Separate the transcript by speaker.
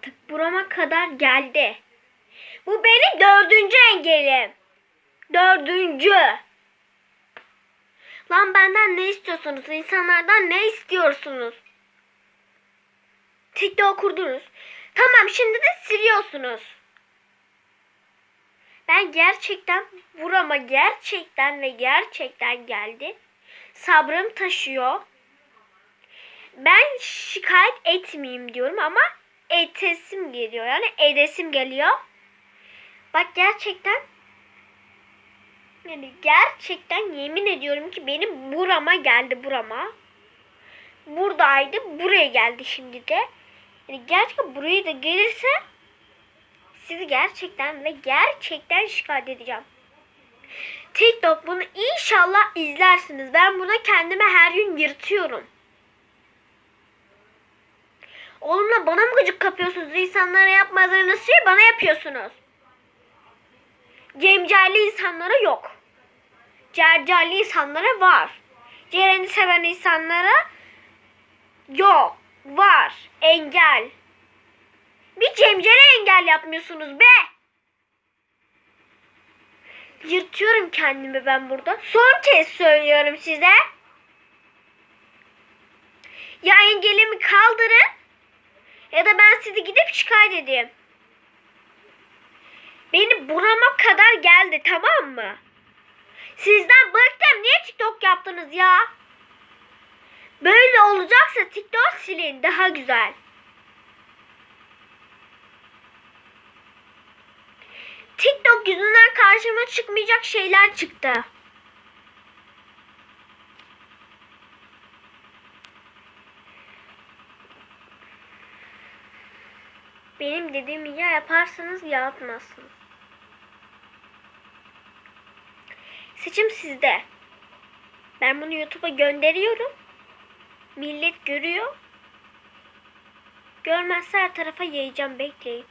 Speaker 1: artık. Burama kadar geldi. Bu benim dördüncü engelim. Dördüncü. Lan benden ne istiyorsunuz? İnsanlardan ne istiyorsunuz? TikTok kurdunuz. Tamam şimdi de siliyorsunuz. Ben gerçekten burama gerçekten ve gerçekten geldi. Sabrım taşıyor. Ben şikayet etmeyeyim diyorum ama etesim geliyor. Yani edesim geliyor. Bak gerçekten yani gerçekten yemin ediyorum ki benim burama geldi burama. Buradaydı buraya geldi şimdi de. Yani gerçekten buraya da gelirse sizi gerçekten ve gerçekten şikayet edeceğim. TikTok bunu inşallah izlersiniz. Ben burada kendime her gün yırtıyorum. Oğlumla bana mı gıcık kapıyorsunuz? İnsanlara yapmadığınız şeyi bana yapıyorsunuz. Cemcali insanlara yok. Cercali insanlara var. Ceren'i seven insanlara yok. Var. Engel. Bir Cemcere engel yapmıyorsunuz be. Yırtıyorum kendimi ben burada. Son kez söylüyorum size. Ya engelimi kaldırın ya da ben sizi gidip şikayet edeyim. Beni burama kadar geldi tamam mı? Sizden bıktım. Niye TikTok yaptınız ya? Böyle olacaksa TikTok silin. Daha güzel. TikTok yüzünden karşıma çıkmayacak şeyler çıktı. Benim dediğimi ya yaparsınız ya yapmazsınız. Seçim sizde. Ben bunu YouTube'a gönderiyorum. Millet görüyor. Görmezse her tarafa yayacağım bekleyin.